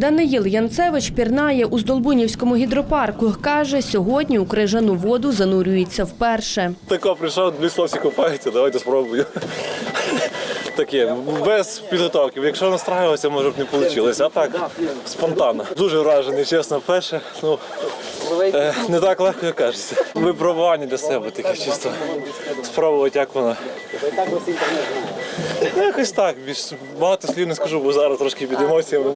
Даниїл Янцевич пірнає у Здолбунівському гідропарку. Каже, сьогодні у крижану воду занурюється вперше. Тако прийшов, дві хлопці купаються, давайте спробую. Таке, без підготовки. Якщо настраюватися, може б не вийшло. А так, спонтанно. Дуже вражений, чесно, перше. Ну, е, не так легко, як кажеться. Випробування для себе таке чисто. Спробувати, як воно. Ну, якось так, більш багато слів не скажу, бо зараз трошки під емоціями.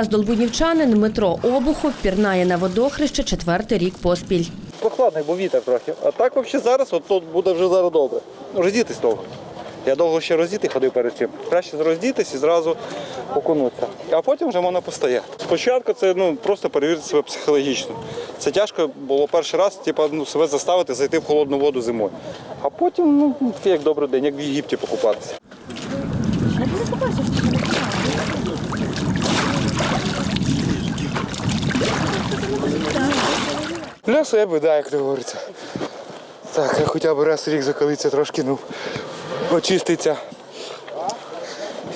А здолбунівчанин Дмитро Обухов пірнає на водохреще четвертий рік поспіль. Прохладний, бо вітер трохи. А так взагалі зараз, от тут буде вже зараз добре. Ну, роздітись довго. Я довго ще роздітий ходив перед цим. Краще роздітись і зразу окунутися. А потім вже можна постояти. Спочатку це ну, просто перевірити себе психологічно. Це тяжко було перший раз, типу, ну, себе заставити зайти в холодну воду зимою. А потім, ну, як добрий день, як в Єгипті покупатися. Лясу я би, да, як то говориться. Так, хоча б раз рік закалиться трошки, ну, очиститься.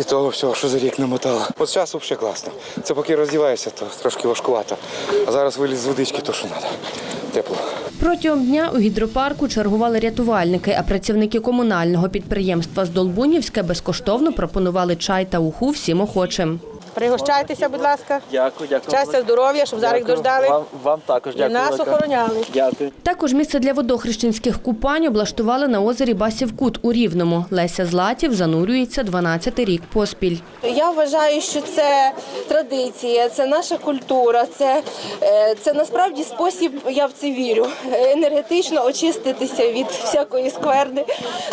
І того всього, що за рік намотало. От зараз взагалі класно. Це поки роздіваєшся, то трошки важкувато. А зараз виліз з водички, то що треба. Тепло. Протягом дня у гідропарку чергували рятувальники, а працівники комунального підприємства Здолбунівське безкоштовно пропонували чай та уху всім охочим. Пригощайтеся, будь ласка. Дякую, дякую. Щастя, здоров'я, щоб зараз їх Дякую. дождали. Вам, вам також І нас охороняли. Дякую. Також місце для водохрещенських купань облаштували на озері Басів Кут у Рівному. Леся Златів занурюється 12-й рік поспіль. Я вважаю, що це традиція, це наша культура, це, е, це насправді спосіб, я в це вірю, енергетично очиститися від всякої скверни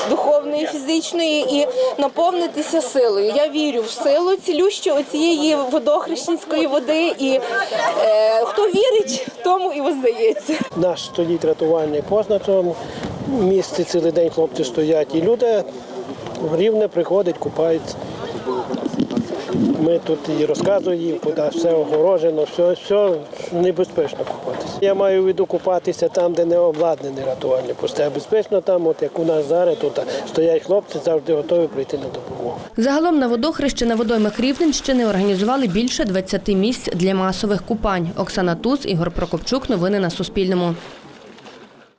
духовної, фізичної і наповнитися силою. Я вірю в силу цілющу цієї водохрещенської води, і е, хто вірить, тому і воздається. Наш стоїть рятувальний пост на цьому місці, цілий день хлопці стоять. І люди рівне приходять, купаються. Ми тут і розказуємо куди все огорожено, все, все небезпечно купатися. Я маю в виду купатися там, де не обладнані рятувальні пости. А безпечно там, от як у нас зараз, тут стоять хлопці, завжди готові прийти на допомогу. Загалом на водохреще на водоймах Рівненщини організували більше 20 місць для масових купань. Оксана Туз, Ігор Прокопчук. Новини на Суспільному.